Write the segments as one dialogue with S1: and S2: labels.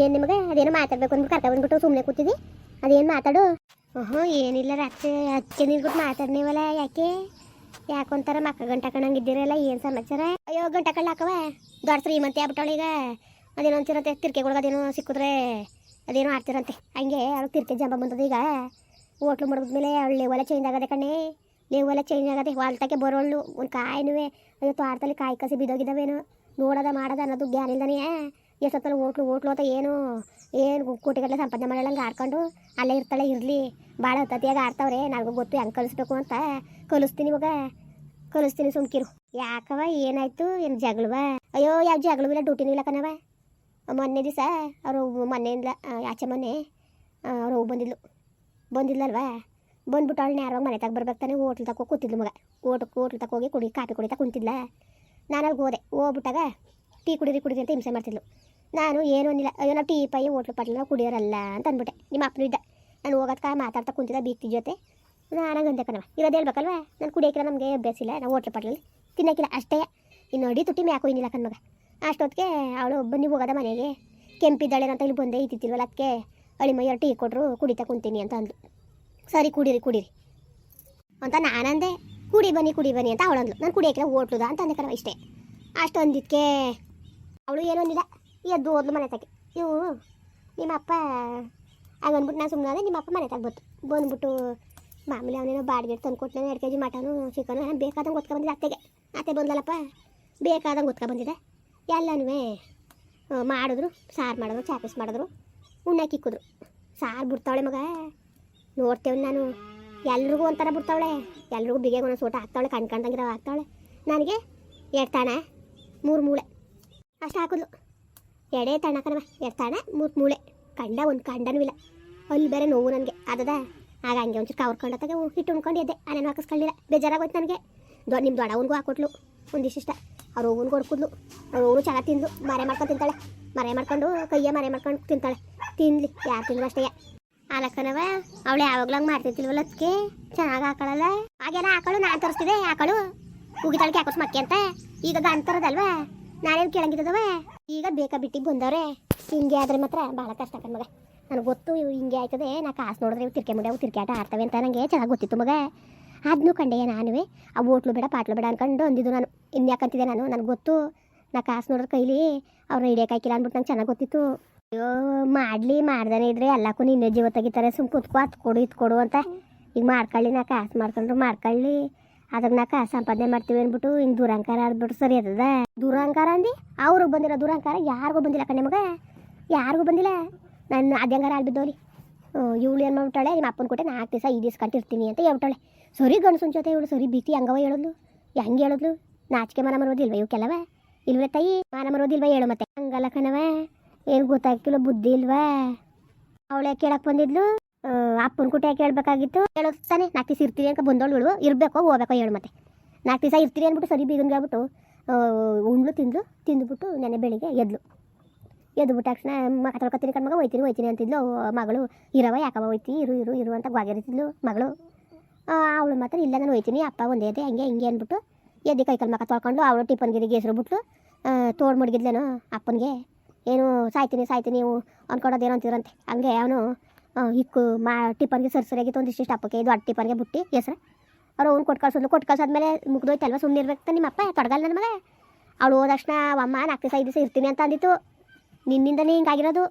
S1: ಏನು ನಿಮಗೆ? ಅದೇನೋ ಮಾತಾಡ್ಬೇಕು ಅಂದ್ಬಿಟ್ಟು ಕರ್ಕ ಬಂದ್ಬಿಟ್ಟು ಸುಮ್ಮನೆ ಕೂತಿದ್ದಿ? ಅದೇನು ಮಾತಾಡು? ಹ್ಞೂ ಏನಿಲ್ಲ ರಾತ್ರಿ ಅಚ್ಚೆ ನಿಲ್ಬಿಟ್ಟು ಮಾತಾಡ್ನೇವಲ್ಲ ಯಾಕೆ? ಯಾಕೊಂತಾರ ಮಕ್ಕ ಗಂಟ ಕಣಂಗಿದ್ದೀರಲ್ಲ ಏನು ಸಮಾಚಾರ? ಅಯ್ಯೋ, ಗಂಟ ಕಣ್ಣಾಕವ ದೊಡ್ಡ ಶ್ರೀಮಂತಿ ಆಗ್ಬಿಟ್ಟವಳು ಈಗ. ಅದೇನೋ ಅಂತಿರತ್ತೆ ಅದೇನೋ ಸಿಕ್ಕಿದ್ರೆ ಅದೇನೋ ಆಡ್ತಿರಂತೆ. ಹಂಗೆ ಅವ್ಳು ತಿರ್ಕೆ ಜಂಬ ಬಂದದ ಈಗ. ಹೋಟ್ಲು ಮಾಡಿದ್ಮೇಲೆ ಅವಳು ಲೇವಲ್ಲ ಚೇಂಜ್ ಆಗದೆ ಕಣ್ಣೆ ಲೇವಲ್ಲ ಚೇಂಜ್ ಆಗದೆ ಹೊಲ್ತಕ್ಕೆ ಬರೋಳು ಒಂದು ಕಾಯಿನೂ ಅಯ್ಯೋ, ತೋಟದಲ್ಲಿ ಕಾಯಿ ಕಸಿ ಬಿದ್ದೋಗಿದ್ದಾವೇನು. ನೋಡೋದ, ಮಾಡೋದ ಅನ್ನೋದು ಜ್ಞಾನ ಇಲ್ದಾನೆ ಎಷ್ಟೊತ್ತಲ್ಲಿ ಹೋಟ್ಲು ಹೋಟ್ಲು ಅಂತ ಏನು ಏನು ಕೋಟಿಗಟ್ಟಲೆ ಸಂಪಾದನೆ ಮಾಡಲ್ಲ ಆಡ್ಕೊಂಡು ಅಲ್ಲೇ ಇರ್ತಾಳೆ, ಇರಲಿ. ಭಾಳ ಹತ್ತತಿಯಾಗ ಆಡ್ತಾವ್ರೆ ನನಗೂ ಗೊತ್ತು ಹೆಂಗೆ ಕಲಿಸ್ಬೇಕು ಅಂತ. ಕಲಿಸ್ತೀನಿ ಇವಾಗ. ಕಲಿಸ್ತೀನಿ ಸುಮ್ಕಿರು. ಯಾಕವ ಏನಾಯ್ತು? ಏನು ಜಗಳವ? ಅಯ್ಯೋ, ಯಾವ ಜಗಳವಿಲ್ಲ ಡ್ಯೂಟಿನೂ ಇಲ್ಲ ಕಣವ ಮೊನ್ನೆ ದಿವಸ ಅವರು ಮೊನ್ನೆಯಿಂದ ಆಚೆ ಮೊನ್ನೆ ಅವ್ರು ಹೋಗಿ ಬಂದಿದ್ಲು. ಬಂದಿದ್ಲಲ್ವಾ? ಬಂದ್ಬಿಟ್ಟು ಅವಳು ಯಾರೋ ಮನೆ ತಗ ಬರ್ಬೇಕು ತಾನೆ, ಹೋಟ್ಲ್ ತಗೋ ಕೂತಿದ್ಲು ಮಗ. ಓಟ್ ಹೋಟ್ಲ್ ತಗ ಹೋಗಿ ಕುಡಿ, ಕಾಫಿ ಕುಡಿತಾ ಕುಂತಿದ್ಲ. ನಾನು ಹೋದೆ. ಹೋಗ್ಬಿಟ್ಟಾಗ ಟೀ ಕುಡೀರಿ ಕುಡಿದ್ರಿ ಅಂತ ಹಿಂಸೆ ಮಾಡ್ತಿದ್ಲು. ನಾನು ಏನು ಅಂದಿಲ್ಲ ಅಯ್ಯೋ, ನಾವು ಟೀ ಪೈ ಹೋಟ್ಲು ಪಟ್ಲ ನಾವು ಕುಡಿಯೋರಲ್ಲ ಅಂತ ಅಂದ್ಬಿಟ್ಟೆ. ನಿಮ್ಮ ಅಪ್ಪನೂ ಇದ್ದ. ನಾನು ಹೋಗೋದ್ಕ ಮಾತಾಡ್ತಾ ಕುಂತಿದ್ದ ಬೀಕ್ತಿ ಜೊತೆ. ನಾನು ಅಂದೆ ಕಣವ ಇರೋದು ಹೇಳ್ಬೇಕಲ್ವಾ? ನಾನು ಕುಡಿಯೋಕಿಲ್ಲ ನಮಗೆ ಅಭ್ಯಾಸ ಇಲ್ಲ. ನಾವು ಹೋಟ್ಲು ಪಟ್ಲಲ್ಲಿ ತಿನ್ನೋಕಿಲ್ಲ ಅಷ್ಟೇ. ಇನ್ನು ಅಡಿ ತುಟ್ಟಿ ಮ್ಯಾಕೋ ಇನ್ನಿಲ್ಲ ಕಣ್ಮಗ ಅಷ್ಟೊತ್ತಿಗೆ ಅವಳು ಬನ್ನಿ, ಹೋಗೋದ ಮನೆಗೆ. ಕೆಂಪಿದ್ದಾಳೆ ಅಂತ ಇಲ್ಲಿ ಬಂದೆ ಇತ್ತಿಲ್ವಲ್ಲ ಅದಕ್ಕೆ. ಅಳಿಮಯ್ಯ ಟೀ ಕೊಟ್ಟರು ಕುಡಿತಾ ಕುಂತೀನಿ ಅಂತ ಅಂದ್ಲು. ಸರಿ, ಕುಡೀರಿ ಕುಡೀರಿ ಅಂತ ನಾನಂದೆ ಕುಡಿ ಬನ್ನಿ ಕುಡಿ ಬನ್ನಿ ಅಂತ ಅವಳಂದ್ಲು. ನಾನು ಕುಡಿಯೋಕಿಲ್ಲ ಓಟ್ಲುದ ಅಂತ ಅಂದೆ ಕಣವ ಇಷ್ಟೇ. ಅಷ್ಟು ಅವಳು ಏನೂ ಅಂದಿಲ್ಲ ಎದ್ದು ಹೋದ್ಲು ಮನೆ ತಗೆ. ಇವು ನಿಮ್ಮ ಅಪ್ಪ ಬಂದ್ಬಿಟ್ಟು ನಾನು ಸುಮ್ಮನೆ ನಿಮ್ಮ ಅಪ್ಪ ಮನೆ ಬಂತು ಬಂದ್ಬಿಟ್ಟು ಮಾಮೂಲಿ ಅವನೇನೋ ಬಾಡಿಗೆ ತಂದು ಕೊಟ್ಟನೆ ಎರಡು ಕೆ ಜಿ ಮಟನು ಚಿಕನು ಬೇಕಾದಂಗೆ ಗೊತ್ಕೊ ಬಂದಿದ್ದೆ ಅತ್ತೆಗೆ. ಅತ್ತೆ ಬಂದಲ್ಲಪ್ಪ ಬೇಕಾದಂಗೆ ಗೊತ್ಕೊ ಬಂದಿದೆ ಎಲ್ಲನೂ ಮಾಡಿದ್ರು, ಸಾರು ಮಾಡಿದ್ರು ಚಾಪೀಸ್ ಮಾಡಿದ್ರು ಉಣ್ಣಕ್ಕೆ ಇಕ್ಕಿದ್ರು ಸಾರು ಬಿಡ್ತಾವಳೆ ಮಗ. ನೋಡ್ತೇವೆ ನಾನು, ಎಲ್ರಿಗೂ ಒಂಥರ ಬಿಡ್ತಾವಳೆ. ಎಲ್ರಿಗೂ ಬಿಗೆ ಒಂದೊಂದು ಸೋಟ ಹಾಕ್ತಾವಳೆ ಕಣ್ಕಂಡಂಗಿರೋ ಹಾಕ್ತಾವಳೆ. ನನಗೆ ಎರಡು ತಾಣ, ಮೂರು ಮೂಳೆ. ಅಷ್ಟು ಹಾಕಿದ್ಲು. ಎಡೆ ತಣ್ಣ ಕಣವ ಎರಡು ತಾಣ ಮೂರು ಮೂಳೆ. ಕಂಡ ಒಂದು ಕಂಡನೂ ಇಲ್ಲ. ಅಲ್ಲಿ ಬೇರೆ ನೋವು ನನಗೆ. ಅದದ? ಆಗ ಹಂಗೆ ಒಂಚೂರು ಕವರ್ ಹೊತ್ತಾಗ ಹಿಟ್ಟು ಉಣ್ಕೊಂಡು ಎದ್ದೆ. ಅನೇನು ಹಾಕಿಸ್ಕೊಳ್ಳಿಲ್ಲ ಬೇಜಾರಾಗೋಯ್ತು ನನಗೆ. ದೊ ನಿಮ್ಮ ದೊಡ್ಡವನಿಗೂ ಹಾಕೊಟ್ಲು. ಒಂದಿಷ್ಟಿಷ್ಟ ಅವ್ರ ಅವ್ವನಿಗೂ ಹೊಡ್ಕಿದ್ಲು. ಅವ್ರ ಅವರು ಚೆನ್ನಾಗಿ ತಿಂದು ಮರೆ ಮಾಡ್ಕೊಂಡು ತಿಂತಾಳೆ. ಮರೆ ಮಾಡ್ಕೊಂಡು ಕೈಯ ಮರೆ ಮಾಡ್ಕೊಂಡು ತಿಂತಾಳೆ. ತಿನ್ಲಿ. ಯಾರು ತಿಂದ್ರು ಅಷ್ಟೇ. ಆಲಕ್ಕನವ ಅವಳು ಯಾವಾಗಲೂ ಹಂಗೆ ಮಾಡ್ತಿರ್ತಿಲ್ವಲ್ಲ ಅದಕ್ಕೆ ಚೆನ್ನಾಗಿ ಹಾಕೊಳ್ಳಲ್ಲ ಹಾಗೆಲ್ಲ ಹಾಕೊಳ್ಳು ನಾನು ತರಿಸ್ತಿದ್ದೆ ಹಾಕೊಳ್ಳು ಉಗಿತಾಳಕ್ಕೆ ಹಾಕೋಸ್ ಮಕ್ಕೆ ಅಂತ. ಈಗ ಗಂತರದಲ್ವಾ ನಾನೇನು ಕೇಳಂಗಿದ್ದವ? ಈಗ ಬೇಕಾ ಬಿಟ್ಟಿಗೆ ಬಂದವ್ರೆ? ಹಿಂಗೆ ಆದ್ರೆ ಮಾತ್ರ ಭಾಳ ಕಷ್ಟ ಆಗ್ತದೆ ಮಗ. ನನಗೆ ಗೊತ್ತು ಇವು ಹಿಂಗೆ ಆಯ್ತದೆ. ನಾ ಕಾಸು ನೋಡಿದ್ರೆ ಇವು ತಿರ್ಕೆ ಮುಂದೆ ಅವು ತಿರ್ಕೆ ಆಟ ಆಡ್ತವೆ ಅಂತ ನನಗೆ ಚೆನ್ನಾಗಿ ಗೊತ್ತಿತ್ತು ಮಗ. ಅದನ್ನು ಕಂಡೆ ನಾನುವೇ? ಆ ಹೋಟ್ಲು ಬೇಡ, ಪಾಟ್ಲು ಬೇಡ ಅನ್ಕೊಂಡು ಅಂದಿದ್ದು ನಾನು. ಇನ್ಯಾಕಂತಿದ್ದೆ ನಾನು, ನನಗೆ ಗೊತ್ತು. ನಾ ಕಾಸು ನೋಡಿದ್ರೆ ಕೈಲಿ ಅವ್ರನ್ನ ಹಿಡಿಯೋಕಾಯ್ಕಿಲ್ಲ ಅಂದ್ಬಿಟ್ಟು ನಂಗೆ ಚೆನ್ನಾಗಿ ಗೊತ್ತಿತ್ತು. ಅಯ್ಯೋ, ಮಾಡಲಿ, ಮಾಡ್ದಾನೆ ಇದ್ರೆ ಎಲ್ಲಕ್ಕೂ ನಿನ್ನೆ ಜೀವ ತೆಗಿತಾರೆ. ಸುಮ್ ಕೂತ್ಕೊ, ಅತ್ ಕೊಡು ಇದು ಕೊಡು ಅಂತ. ಈಗ ಮಾಡ್ಕೊಳ್ಳಿ ನಾ, ಕಾಸು ಮಾಡ್ಕೊಂಡ್ರು ಮಾಡ್ಕೊಳ್ಳಿ. ಅದ್ರ ನಾಕ ಸಂಪಾದನೆ ಮಾಡ್ತೀವಿ ಅಂದ್ಬಿಟ್ಟು ಹಿಂಗೆ ದುರಂಕಾರ ಆಡ್ಬಿಟ್ಟು ಸರಿ ಅದ. ದುರಂಕಾರ ಅಂದಿ? ಅವ್ರಿಗೆ ಬಂದಿರೋ ದುರಂಕಾರ ಯಾರಿಗೂ ಬಂದಿಲ್ಲ ಕಣ್ಣೆ ಮಗ. ಯಾರಿಗೂ ಬಂದಿಲ್ಲ. ನಾನು ಅದ್ಯಂಗಾರ ಆಡ್ಬಿದ್ದವ್ರಿ ಇವಳು ಏನು ಮಾಡ್ಬಿಟ್ಟಾಳೆ? ನಿಮ್ಮ ಅಪ್ಪನ ಕೊಟ್ಟೆ ನಾಲ್ಕು ದಿವಸ ಈ ದಿವಸ ಕಂಟಿರ್ತೀನಿ ಅಂತ ಹೇಳ್ಬಿಟ್ಟಾಳೆ. ಸರಿ ಗಂಡಸನ ಜೊತೆ ಇವಳು, ಸರಿ ಭೀತಿ ಹಂಗವ ಹೇಳೋದ್ಲು? ಹೆಂಗೆ ಹೇಳೋದ್ಲು? ನಾಚಿಕೆ ಮನ ಮರೋದಿಲ್ವ ಇವು ಕೆಲವ? ಇಲ್ವೇ ತಾಯಿ? ಮನ ಮರೋದಿಲ್ವ ಹೇಳು ಮತ್ತೆ. ಹಂಗಲ್ಲ ಕಣವ. ಏನು ಗೊತ್ತಾಗ್ತಿಲ್ಲ, ಬುದ್ಧಿ ಇಲ್ವಾ? ಅವಳೆ ಕೇಳಕ್ಕೆ ಬಂದಿದ್ಲು. ಅಪ್ಪನ ಕುಟಿ ಯಾಕೆ ಹೇಳ್ಬೇಕಾಗಿತ್ತು ನಾಲ್ಕು ದಿವಸ ಇರ್ತೀರಿ ಅಂತ ಬಂದೋಳು ಹೇಳು. ಇರಬೇಕೋ, ಹೋಗ್ಬೇಕೋ, ಹೇಳು ಮತ್ತೆ. ನಾಲ್ಕು ದಿವಸ ಇರ್ತೀರಿ ಅಂದ್ಬಿಟ್ಟು ಸರಿ ಬೀಗನ್ಗೆ ಆಗ್ಬಿಟ್ಟು ಉಂಡ್ಲು ತಿಂದು ತಿಂದುಬಿಟ್ಟು ನೆನೆ ಬೆಳಿಗ್ಗೆ ಎದ್ಲು. ಎದ್ದು ಬಿಟ್ಟ ತಕ್ಷಣ ಮಗ ತೊಳ್ಕೊತೀನಿ ಕಣ್ಮಗ, ಹೋಯ್ತೀನಿ ಹೋಯ್ತೀನಿ ಅಂತಿದ್ಲು. ಮಗಳು, ಇರವ, ಯಾಕವ ಹೋಯ್ತಿ, ಇರು ಇರು ಇರು ಅಂತ ಗ್ವಾಗಿರ್ತಿದ್ಲು ಮಗಳು. ಅವಳು ಮಾತ್ರ ಇಲ್ಲ, ನಾನು ಹೋಯ್ತೀನಿ, ಅಪ್ಪ ಒಂದೇ ಇದೆ ಹಂಗೆ, ಹಿಂಗೆ ಅಂದ್ಬಿಟ್ಟು ಎದ್ದು ಕೈ ಕಾಲು ಮಗ ತೊಳ್ಕೊಂಡು ಅವಳು ಟಿಫನ್ಗಿರಿಗೆ ಹೆಸರು ಬಿಟ್ಲು. ತೋಡ್ ಮುಡ್ಗಿದ್ಲೇನು ಅಪ್ಪನಿಗೆ. ಏನು ಸಾಯ್ತೀನಿ ಸಾಯ್ತೀನಿ ನೀವು ಅಂದ್ಕೊಡೋದೇನೋ ಅಂತಿದ್ರಂತೆ. ಹಂಗೆ ಅವನು ಇಕ್ಕು ಮಾ ಟಿಫನ್ಗೆ ಸರಿ ಸರಿಯಾಗಿತ್ತು ಒಂದಿಷ್ಟು ಅಪ್ಪಕ್ಕೆ ಅಟ್ಟು ಟಿಪ್ಪರ್ಗೆ ಬುಟ್ಟಿ ಕೆಸ್ರು ಅವ್ರು ಅವ್ನು ಕೊಟ್ಟು ಕಳ್ಸೋದು ಕೊಟ್ಟು ಕಳ್ಸಾದ್ಮೇಲೆ ಮುಗ್ದೋಯ್ತಲ್ವ ಸುಮ್ಮನೆ ಇರ್ಬೇಕು. ನಿಮ್ಮ ಅಪ್ಪ ತೊಡಗಲ್ಲ ನನ್ನ ಮಗ. ಅವಳು ಹೋದ ತಕ್ಷಣ, ಅಮ್ಮ, ನಾಲ್ಕು ದಿವಸ, ಐದು ದಿವಸ ಇರ್ತೀನಿ ಅಂತ ಅಂದಿತ್ತು. ನಿನ್ನಿಂದನೇ ಹಿಂಗಾಗಿರೋದು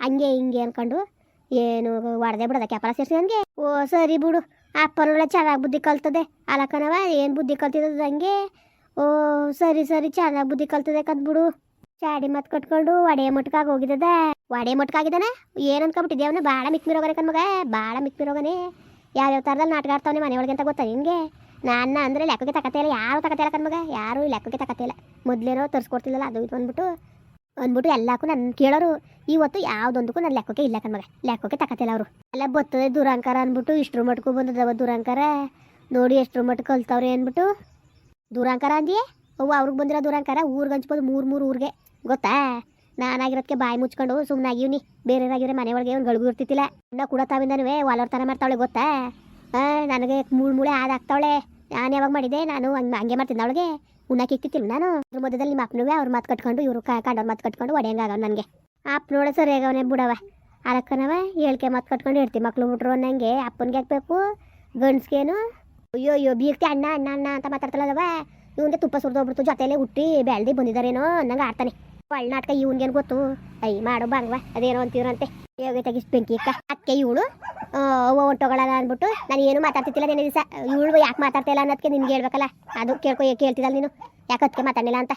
S1: ಹಂಗೆ ಹಿಂಗೆ ಅಂದ್ಕೊಂಡು ಏನು ಹೊಡೆದೇ ಬಿಡೋದ ಕ್ಯಾಪರ ಸೇರಿಸಿ ನನಗೆ? ಓ, ಸರಿ ಬಿಡು. ಅಪ್ಪನೊಳ್ಳೆ ಚೆನ್ನಾಗಿ ಬುದ್ಧಿ ಕಲ್ತದೆ. ಅಲಕ್ಕನವ ಏನು ಬುದ್ಧಿ ಕಲ್ತಿದ್ದದು ಹಂಗೆ ಓ, ಸರಿ ಸರಿ, ಚೆನ್ನಾಗಿ ಬುದ್ಧಿ ಕಲ್ತದೆ ಕದ್ಬಿಡು. ಚಾಡಿ ಮತ್ ಕಟ್ಕೊಂಡು ಒಡೆ ಮಟ್ಕಾಗಿ ಹೋಗಿದ್ದದ ಒಡೆ ಮಟ್ಕಾಗಿದ್ದಾನೆ. ಏನ್ ಅನ್ಕೊಂಬಿಟ್ಟಿದ್ದೆ ಅವನು ಭಾಳ ಮಿಕ್ಮಿರೋಗನೆ ಕಣ್ಮಗ ಭಾಳ ಮಿಕ್ಮಿರೋಗನೆ. ಯಾವ್ಯಾವ ಥರದಲ್ಲಿ ನಾಟಕ ಆಡ್ತಾವನೆ ಮನೆಯೊಳಗೆ ಅಂತ ಗೊತ್ತಾ ನಿನಗೆ? ನಾನು ಅಂದರೆ ಲೆಕ್ಕಕ್ಕೆ ತಕತೆ ಯಾರು ತಕತೆ ಇಲ್ಲ ಕಣ್ಮಗ ಯಾರು ಲೆಕ್ಕಕ್ಕೆ ತಕತೆ ಇಲ್ಲ. ಮೊದಲೇನೋ ಅದು ಇದು ಅಂದ್ಬಿಟ್ಟು. ಅಂದ್ಬಿಟ್ಟು ಎಲ್ಲಕ್ಕೂ ನನ್ನ ಕೇಳೋರು. ಇವತ್ತು ಯಾವುದೊಂದಕ್ಕೂ ನನ್ನ ಲೆಕ್ಕಕ್ಕೆ ಇಲ್ಲ ಕಣ್ಮಗ ಲೆಕ್ಕಕ್ಕೆ ತಕತಿಲ್ಲ ಅವರು. ಎಲ್ಲ ಬತ್ತದೆ ದುರಂಕಾರ ಅಂದ್ಬಿಟ್ಟು ಇಷ್ಟ್ರ ಮಟ್ಕು ಬಂದದವ ದುರಂಕಾರ. ನೋಡಿ ಎಷ್ಟ್ರ ಮಟ್ಟ ಕಲ್ತವ್ರೆ ಅಂದ್ಬಿಟ್ಟು. ದುರಂಕಾರ ಅಂದಿಯೇ? ಅವು ಅವ್ರಿಗೆ ಬಂದಿರೋ ದುರಂಕಾರ? ಊರಿಗೆ ಹಂಚ್ಬೋದು ಮೂರು ಮೂರು ಊರಿಗೆ. ಗೊತ್ತಾ? ನಾನಾಗಿರೋದಕ್ಕೆ ಬಾಯಿ ಮುಚ್ಕೊಂಡು ಸುಮ್ಮನಾಗಿವ್ನಿ ಬೇರೆಯವರಾಗಿದ್ರೆ ಮನೆ ಒಳಗೆ ಇವನ್ ಗಳಿಗೂ ಇರ್ತಿತ್ತಿಲ್ಲ. ಇನ್ನ ಕೂಡ ತಾವಿಂದನೂ ಥರ ಮಾಡ್ತಾವಳೆ ಗೊತ್ತಾ? ಆ, ನನಗೆ ಮೂಳು ಮೂಳೆ ಆದಾಗ್ತಾವಳೆ ನಾನು ಯಾವಾಗ ಮಾಡಿದೆ ನಾನು ಹಂಗೆ ಹಂಗೆ ಮಾಡ್ತಿದ್ದೆ ಅವಳಿಗೆ? ಉಣ್ಣಕ್ಕೆ ಇಕ್ಕಿತ್ತಿಲ್ಲ ನಾನು? ಅದ್ರ ಮಧ್ಯದಲ್ಲಿ ನಿಮ್ಮ ಅಪ್ಪನೂ ಅವ್ರ ಮಾತು ಕಟ್ಕೊಂಡು ಇವರು ಕಂಡವ್ರ ಮಾತು ಕಟ್ಕೊಂಡು ಒಡೆಯಂಗಾಗವ್ ನನಗೆ. ಅಪ್ಪ ನೋಡ ಸರಿಯಾಗವನೆ ಬಿಡವ ಅದಕ್ಕನವ ಹೇಳ್ಕೆ ಮಾತು ಕಟ್ಕೊಂಡು ಇರ್ತೀವಿ ಮಕ್ಳು ಬಿಟ್ರು ಅನ್ನಂಗೆ. ಅಪ್ಪನಿಗೆ ಹಾಕ್ಬೇಕು ಗಂಡ್ಸ್ಗೇನು? ಅಯ್ಯೋ ಅಯ್ಯೋ ಬೀಗ್ತಿ ಅಣ್ಣ ಅಣ್ಣ ಅಣ್ಣ ಅಂತ ಮಾತಾಡ್ತಲ್ಲದವ ಇವಂದೇ ತುಪ್ಪ ಸುರಿದೋಗ್ಬಿಡ್ತು ಜೊತೆಯಲ್ಲೇ ಹುಟ್ಟಿ ಬೆಳ್ದಿ ಬಂದಿದ್ದಾರೇನೋ ಅನ್ನಂಗೆ ಆಡ್ತಾನೆ. ಒಳ್ಳೆ ನಾಟಕ ಗೊತ್ತು? ಐ, ಮಾಡು ಬಂಗ್ವಾ ಅದೇನೋ ಅಂತೀವ್ರಂತೆ ಯೋಗ ಬೆಂಕಿ ಇಕ್ಕ ಅದಕ್ಕೆ ಇವಳು ಹೊಂಟೋಗಳಲ್ಲ ಅಂದ್ಬಿಟ್ಟು ನಾನು ಏನು ಮಾತಾಡ್ತಿಲ್ಲ ನಿನ್ನ ದಿವಸ. ಇವಳು ಯಾಕೆ ಮಾತಾಡ್ತಿಲ್ಲ ಅನ್ನೋದಕ್ಕೆ ನಿನ್ಗೆ ಹೇಳ್ಬೇಕಲ್ಲ. ಅದು ಕೇಳ್ಕೊ ಕೇಳ್ತಿದ್ದಲ್ಲ ನೀನು. ಯಾಕೆ ಅದಕ್ಕೆ ಮಾತಾಡಲಿಲ್ಲ ಅಂತ.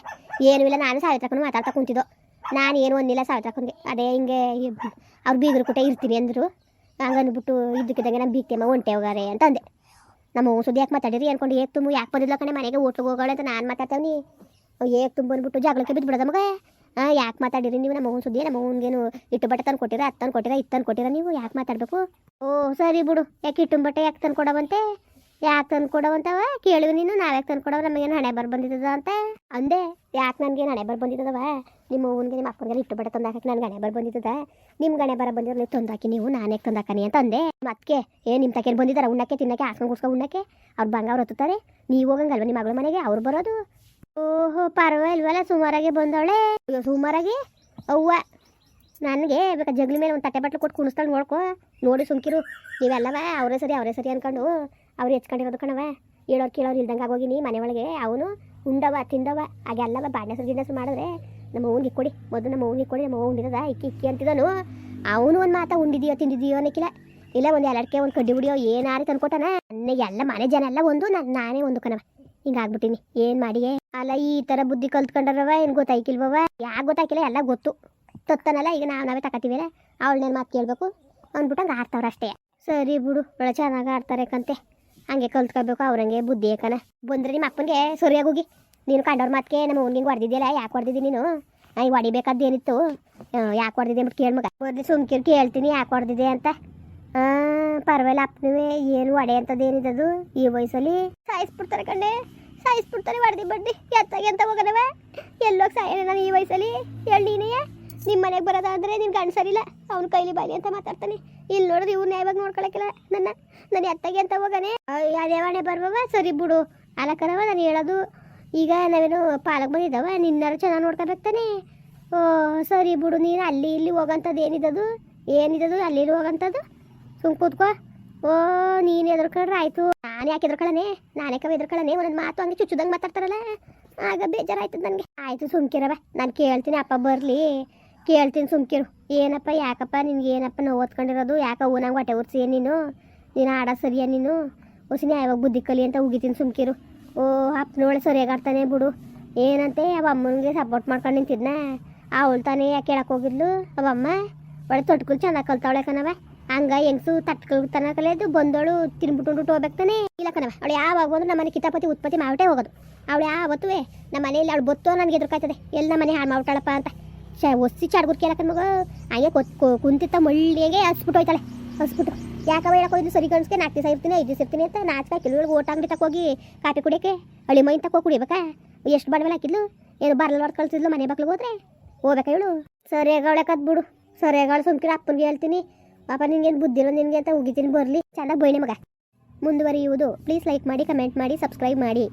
S1: ಏನು ಇಲ್ಲ, ನಾನು ಸಾವಿತ್ರಕ್ಕೂ ಮಾತಾಡ್ತಾ ಕುಂತಿದ್ದೋ. ನಾನು ಏನು ಒಂದಿಲ್ಲ ಸಾವಿತ್ರಕ್ಕಂಗೆ ಅದೇ ಹಿಂಗೆ ಅವ್ರು ಬೀಗರು ಕೂಟ ಇರ್ತೀನಿ ಅಂದರು. ಅಂದ್ಬಿಟ್ಟು ಇದ್ದಕ್ಕಿದ್ದಂಗೆ ನಮ್ಮ ಬೀಗ್ತೆಮ್ಮ ಒಂಟೆ ಹೋಗಾರೆ ಅಂತ ಅಂದೆ. ನಮ್ಮ ಸುದ್ದಿ ಯಾಕೆ ಮಾತಾಡಿರಿ ಅನ್ಕೊಂಡು ಏಕ್ ತುಂಬ ಯಾಕೆ ಬಂದಿಲ್ಲ ಕಣೆ ಮನೆಗೆ ಊಟಕ್ಕೆ ಹೋಗೋಳೆ ಅಂತ ನಾನು ಮಾತಾಡ್ತೇವ್ನಿ. ಏಕ್ ತುಂಬ ಅಂದ್ಬಿಟ್ಟು ಜಗಳಕ್ಕೆ ಬಿದ್ದು ಮಗ. ಯಾಕೆ ಮಾತಾಡಿರಿ ನೀವು? ನಮ್ಮ ಅವ್ವನ ಸುದ್ದಿ ನಮ್ಮ ಅವ್ವನಿಗೇನು ಇಟ್ಟು ಬಟ್ಟೆ ತಂದು ಕೊಟ್ಟಿರ, ಅತ್ತನ್ ಕೊಟ್ಟಿರ, ಇತ್ತನ್ ಕೊಟ್ಟಿರ ನೀವು? ಯಾಕೆ ಮಾತಾಡಬೇಕು? ಓ, ಸರಿ ಬಿಡು. ಯಾಕೆ ಇಟ್ಟು ಬಟ್ಟೆ ಯಾಕೆ ತಂದು ಕೊಡವಂತೆ? ಯಾಕೆ ತಂದು ಕೊಡವಂತವ? ಕೇಳಿವಿ ನೀನು, ನಾವ್ಯಾಕೆ ತಂದು ಕೊಡವ? ನಮಗೇನು ಹಣೆ ಬರ್ ಬಂದಿದ್ದದ ಅಂತ? ಅಂದೆ, ಯಾಕೆ ನನಗೇನು ಹಣೆ ಬರ್ ಬಂದಿದ್ದವ ನಿಮ್ಮ ಅವ್ವನಿಗೆ ನಿಮ್ಮ ಅಪ್ಪನಿಗೆ ಇಟ್ಟು ಬಟ್ಟೆ ತಂದು ಹಾಕಕ್ಕೆ ನನಗೆ ಹಣೆ ಬರ್ ಬಂದಿದ್ದದ? ನಿಮ್ಮ ಗಣೆ ಬರ ಬಂದಿರೋ ನೀವು ಹಾಕಿ ನೀವು ನಾನೇ ತಂದು ಹಾಕನಿ ಅಂತ ಅಂದೆ. ಮತ್ತೆ ಏ ನಿಮ್ಮ ತಕೇನು ಬಂದಿದ್ದಾರೆ ಉಣ್ಣಕ್ಕೆ, ತಿನ್ನಕ್ಕೆ ಹಾಸ್ಕೊಂಡು ಕೂಸ್ಕೊಂಡು ಉಣ್ಣಕ್ಕೆ? ಅವ್ರು ಬಂಗಾರ ಹೊತ್ತುತ್ತಾರೆ. ನೀವು ಹೋಗಂಗಲ್ವ ನಿಮ್ಮ ಮಗಳ ಮನೆಗೆ? ಅವ್ರು ಬರೋದು? ಓಹೋ, ಪರವಾಗಿಲ್ವಲ್ಲ, ಸುಮಾರಾಗೆ ಬಂದವಳೆ. ಅಯ್ಯೋ, ಸುಮಾರಾಗಿ? ಅವ್ವ, ನನಗೆ ಬೇಕಾ ಜಗ್ಲಿ ಮೇಲೆ ಒಂದು ತಟ್ಟೆ ಬಟ್ಲು ಕೊಟ್ಟು ಕುಣಿಸ್ತಾಳೆ ನೋಡ್ಕೊ. ನೋಡಿ ಸುಮ್ಕಿರು. ನೀವೆಲ್ಲವ ಅವರೇ ಸರಿ ಅವರೇ ಸರಿ ಅನ್ಕೊಂಡು. ಅವ್ರು ಹೆಚ್ಕೊಂಡಿರೋದು ಕಣವ ಹೇಳೋರು ಕೇಳೋರು ಇಲ್ದಂಗೆ ಆಗೋಗಿನಿ, ಮನೆ ಒಳಗೆ. ಅವನು ಉಂಡವ ತಿಂದವ ಹಾಗೆಲ್ಲವ ಬಾಡ್ನೆಸರು ಗಿಡ್ನೆಸರು ಮಾಡಿದ್ರೆ ನಮ್ಮ ಅವ್ನಿಗೆ ಕೊಡಿ ಮೊದಲು ನಮ್ಮ ಅವ್ನಿಗೆ ಕೊಡಿ ನಮ್ಮ ಉಂಡಿರದ ಇಕ್ಕಿ ಇಕ್ಕಿ ಅಂತಿದ್ದನು ಅವನು ಒಂದು ಮಾತಾ, ಉಂಡಿದೆಯೋ, ತಿಂದಿದೆಯೋ ಅನ್ನಕ್ಕಿಲ್ಲ. ಇಲ್ಲ, ಒಂದು ಎರಡಕ್ಕೆ ಒಂದು ಕಡ್ಡಿ ಬಿಡಿಯೋ, ಏನಾರು ತಂದ್ಕೊಟ್ಟಾನ. ನನಗೆ ಎಲ್ಲ, ಮನೆ ಜನ ಎಲ್ಲ ಒಂದು ನಾನು ನಾನೇ ಒಂದು ಕಣವ ಹಿಂಗಾಗ್ಬಿಟ್ಟಿನಿ. ಏನು ಮಾಡಿಯೇ? ಅಲ್ಲ, ಈ ಥರ ಬುದ್ಧಿ ಕಲ್ತ್ಕೊಂಡರವ ಏನು ಗೊತ್ತಾಯ್ಕಿಲ್ವವ ಯಾಕೆ ಗೊತ್ತಾಯ್ಕಿಲ್ಲ, ಎಲ್ಲ ಗೊತ್ತು. ತತ್ತನಲ್ಲ, ಈಗ ನಾವು, ನಾವೇ ತಗೋತೀವಲ್ಲ ಅವಳನ್ನೇನು ಮಾತು ಕೇಳಬೇಕು? ಅಂದ್ಬಿಟ್ಟು ಹಂಗೆ ಆಡ್ತಾವ್ರೆ ಅಷ್ಟೇ. ಸರಿ ಬಿಡು, ಒಳ್ಳೆ ಚೆನ್ನಾಗಿ ಆಡ್ತಾರೆ ಕಂತೆ. ಹಂಗೆ ಕಲ್ತ್ಕೋಬೇಕು ಅವ್ರಂಗೆ ಬುದ್ಧಿ ಏಕನ ಬಂದ್ರೆ ನಿಮ್ಮ ಅಪ್ಪನಿಗೆ ಸರಿಯಾಗಿ ಹೋಗಿ. ನೀನು ಕಂಡವ್ರ ಮಾತಿಗೆ ನಮ್ಮ ಅವ್ನಿಗೆ ಹೊಡೆದಿದ್ಯಲ್ಲ, ಯಾಕೆ ಹೊಡೆದಿದ್ದಿ ನೀನು? ಈಗ ಹೊಡಿಬೇಕಾದೇನಿತ್ತು ಯಾಕೆ ಹೊಡೆದಿದ್ದೆ ಅಂದ್ಬಿಟ್ಟು ಕೇಳಿ ಮಗ. ಸುಮ್ಕಿರ್ ಕೇಳ್ತೀನಿ ಯಾಕೆ ಹೊಡೆದಿದೆ ಅಂತ. ಹಾಂ ಪರವಾಗಿಲ್ಲ ಅಪ್ಪನೇ ಏನು ಒಡೆ ಅಂತದ್ದು ಏನಿದದು ಈ ವಯಸ್ಸಲ್ಲಿ? ಸಾಯಿಸ್ಬಿಡ್ತಾರೆ ಕಣ್ಣೆ. ಸಾಯಿಸ್ಬಿಡ್ತಾರೆ ಹೊಡೆದಿ ಬಡ್ಡಿ ಎತ್ತಾಗೆ ಅಂತ ಹೋಗದವ ಎಲ್ಲೋಗಿ ಸಾಯನ ನಾನು ಈ ವಯಸ್ಸಲ್ಲಿ? ಹೇಳೀನೇ ನಿಮ್ಮ ಮನೆಗೆ ಬರೋದಾದ್ರೆ ನಿನ್ ಗಂಡ ಸರಿಲ್ಲ ಅವ್ನ ಕೈಲಿ ಬಾಯಿ ಅಂತ ಮಾತಾಡ್ತಾನೆ. ಇಲ್ಲಿ ನೋಡಿದ್ರೆ ಇವ್ನ ಯಾವಾಗ ನೋಡ್ಕೊಳಕ್ಕಿಲ್ಲ ನನ್ನ. ನಾನು ಎತ್ತಾಗೆ ಅಂತ ಹೋಗನೆ ಯಾವ್ಯಾವಣೆ ಬರ್ಬವ ಸರಿ ಬಿಡು. ಅಲಕರವ ನಾನು ಹೇಳೋದು. ಈಗ ನಾವೇನು ಪಾಲಕ್ ಬಂದಿದ್ದಾವ? ನಿನ್ನಾರು ಚೆನ್ನಾಗಿ ನೋಡ್ಕೋಬೇಕು ತಾನೆ ಓ, ಸರಿ ಬಿಡು. ನೀನು ಅಲ್ಲಿ ಇಲ್ಲಿ ಹೋಗೋಂಥದ್ದು ಏನಿದದು? ಏನಿದದು? ಅಲ್ಲಿ ಹೋಗಂಥದ್ದು? ಸುಮ್ ಕೂತ್ಕೋ. ಓ, ನೀನು ಎದುರ್ಕೊಂಡ್ರೆ ಆಯ್ತು. ನಾನು ಯಾಕೆ ಎದುರ್ಕೊಳ್ಳನೆ? ನಾನೇ ಕವ ಎದುರ್ಕೊಳ್ಳನೆ? ಒಂದೊಂದು ಮಾತು ಹಂಗೆ ಚುಚ್ಚುದಂಗೆ ಮಾತಾಡ್ತಾರಲ್ಲ? ಆಗ ಬೇಜಾರಾಯ್ತದ ನನಗೆ. ಆಯ್ತು ಸುಮ್ಕಿರವ ನಾನು ಕೇಳ್ತೀನಿ, ಅಪ್ಪ ಬರಲಿ. ಕೇಳ್ತೀನಿ, ಸುಮ್ಕಿರು. ಏನಪ್ಪ, ಯಾಕಪ್ಪ ನಿನ್ಗೆ ಏನಪ್ಪ ನಾವು ಓದ್ಕೊಂಡಿರೋದು ಯಾಕ ನಂಗೆ ಹೊಟ್ಟೆ ಉರ್ಸಿ ನೀನು? ನೀನು ಆಡ ಸರಿಯ ನೀನು? ಉಸಿನ ಯಾವಾಗ ಬುದ್ಧಿ ಕಲಿ ಅಂತ ಉಗಿತೀನಿ, ಸುಮ್ಕಿರು. ಓ, ಅಪ್ಪನೊಳೆ ಸರಿಯಾಗಿ ಆಡ್ತಾನೆ ಬಿಡು. ಏನಂತೆ? ಅವ ಅಮ್ಮನಿಗೆ ಸಪೋರ್ಟ್ ಮಾಡ್ಕೊಂಡು ನಿಂತಿದ್ನ. ಅವಳು ತಾನೇ ಯಾಕೆ ಹೇಳಕ್ಕೆ ಹೋಗಿದ್ಲು? ಅವಮ್ಮ ಒಳ್ಳೆ ತೊಟ್ಕುಲ್ ಚೆನ್ನಾಗಿ ಕಲ್ತಾವಳೆ ಕಣವ ಹಂಗ ಹೆಂಗ್ಸು ತಟ್ಕಲ್ ಬಂದೋಳು ತಿನ್ಬಿಟ್ಟು ಹೋಗ್ಬೇಕು ತಾನೇ? ಇಲ್ಲ ಕಣವ ಅವಳು ಯಾವಾಗ ಬಂದ್ರೆ ನಮ್ಮನೆ ಕಿತಾಪತಿ ಉತ್ಪತ್ತಿ ಮಾವಟೇ ಹೋಗೋದು. ಅವಳು ಯಾವತ್ತುವೆ ನಮ್ಮ ಮನೆಯಲ್ಲಿ ಅವಳು ಬತ್ತೋ ನನಗೆ ಎದುರ್ಕಾಯ್ತದೆ. ಎಲ್ಲ ಮನೆ ಹಾಳು ಮಾಡ್ಬಿಟ್ಟಾಳಪ್ಪ ಅಂತ. ಚ ಒಸಿ ಚಾಡ್ಗುರ್ ಕೇಳಕ್ಕ ಮಗ, ಹಂಗೆ ಕುಂತಿತ್ತ ಮಳ್ಳಿಗೆ ಹಸ್ಬಿಟ್ಟು ಹೋಯ್ತಾಳೆ. ಹಸ್ಬಿಟ್ಟು. ಯಾಕವ ಹೇಳಕ್ ಹೋಗಿದ್ದು ಸರಿ ಕಣ್ಸ್ಕೆ ನಾಲ್ಕು ದಿವಸ ಇರ್ತೀನಿ, ಐದು ದಿವಸ ಇರ್ತೀನಿ ಅಂತ ನಾಚಕ ಕೆಲವ್ರಿಗೆ ಓಟ ಅಂಗಡಿ ಹೋಗಿ ಕಾಫಿ ಕುಡಿಯಕ್ಕೆ ಹಳ್ಳಿ ಮೈನ್ ತಕೋ ಕುಡಿಬೇಕಾ ಎಷ್ಟು ಬಂಡವಾಳ ಹಾಕಿದ್ಲು? ಏನು ಬರ್ಲ ಹೊಡ್ ಕಳ್ಸಿದ್ಲು ಮನೆ ಬಾಕ್ಲಿಗೆ ಹೋದ್ರೆ? ಹೋಗ್ಬೇಕಾ ಇವಳು? ಸರಿಯಾಗಿ ಅವಳಕದ್ ಬಿಡು ಸರಿಯಾಗಿ ಸುಮ್ಕಿರ ಅಪ್ಪನಿಗೆ ಹೇಳ್ತೀನಿ. ಪಾಪ ನಿನ್ಗೇನು ಬುದ್ಧಿರೋ ನಿನಗೆ ಅಂತ ಉಗಿತೀನಿ ಬರಲಿ. ಚೆನ್ನಾಗಿ ಬೈಣೆ ಮಗ. ಮುಂದುವರಿಯುವುದು. ಪ್ಲೀಸ್ ಲೈಕ್ ಮಾಡಿ ಕಮೆಂಟ್ ಮಾಡಿ ಸಬ್ಸ್ಕ್ರೈಬ್ ಮಾಡಿ.